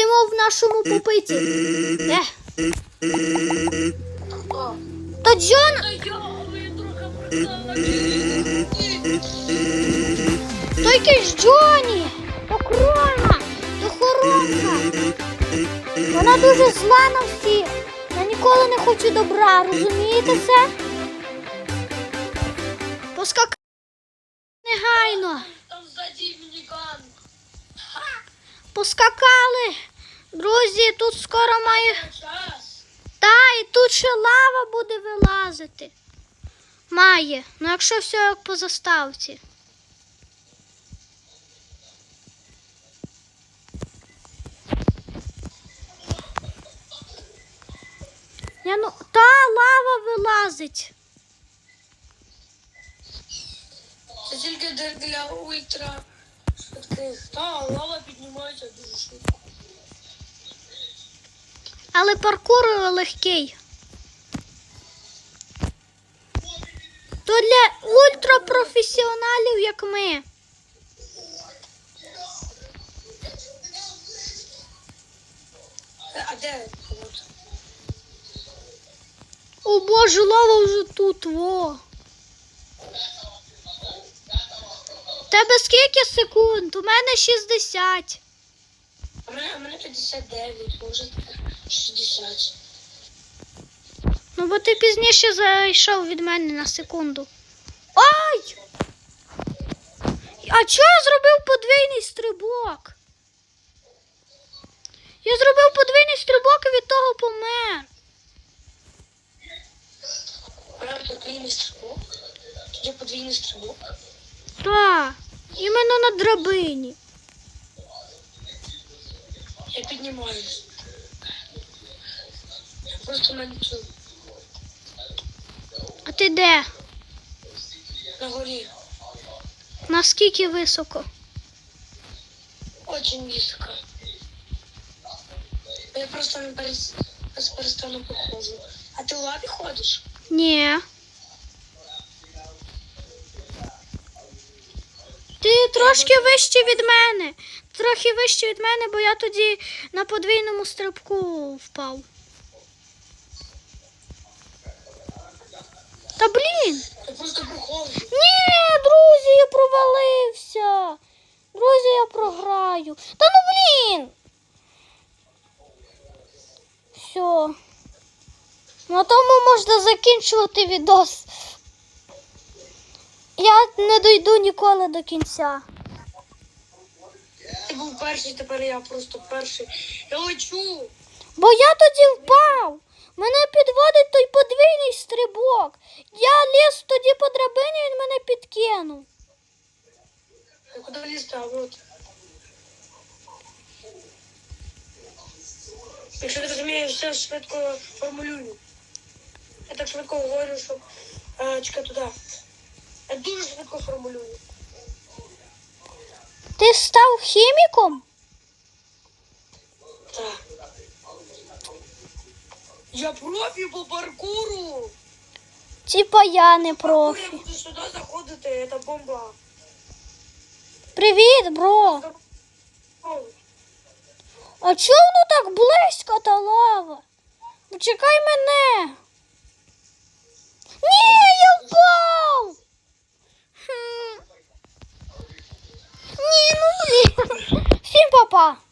Сидимо в нашому попиті. Е. То Джон. То якийсь Джоні. То крона. То хоронка. Вона дуже зла на всіх. Я ніколи не хочу добра, розумієте це? Поскак... Негайно. Поскакали. Друзі, тут скоро має. Та, і тут ще лава буде вилазити. Має. Ну якщо все як по заставці. Я ну. Та лава вилазить. Це тільки для- ультра. Та, лава піднімається дуже швидко. Але паркур легкий. То для ультрапрофесіоналів, як ми. Е, А де? О боже, лава вже тут, во. Тебе скільки секунд? У мене 60. А мене, а мене 59, може 60. Ну, бо ти пізніше зайшов від мене на секунду. Ай! А чого я зробив подвійний стрибок? Я зробив подвійний стрибок і від того помер. Подвійний стрибок. Тоді подвійний стрибок. Так, іменно на драбині. Я піднімаюсь. Я просто на цю, А ти де? на горі. Наскільки високо? Очень низко. Я просто не перес... перестану походжу. А ти в лаві ходиш? Ні. Ти трошки вище від мене. Трохи вище від мене, бо я тоді на подвійному стрибку впав. Та блін. Ні, друзі, я провалився. Друзі, я програю. Та ну блін. Все. На тому можна закінчувати відос. Я не дойду ніколи до кінця. Ти був перший, тепер я просто перший. Я лечу. Бо я тоді впав. Мене підводить той подвійний стрибок. Я ліз тоді по драбині, він мене підкинув. Куди лізти, а от. Якщо ти розумієш, все швидко формулюю. Я так швидко говорю, що е, чекай туди. Я дуже швидко формулюю. Ти став хіміком? Так. Я профі по паркуру. Типа я не Я профі. буду сюди заходити, це бомба. Привіт, бро. А чого воно так близько та лава? Почекай мене. Ні, я topa.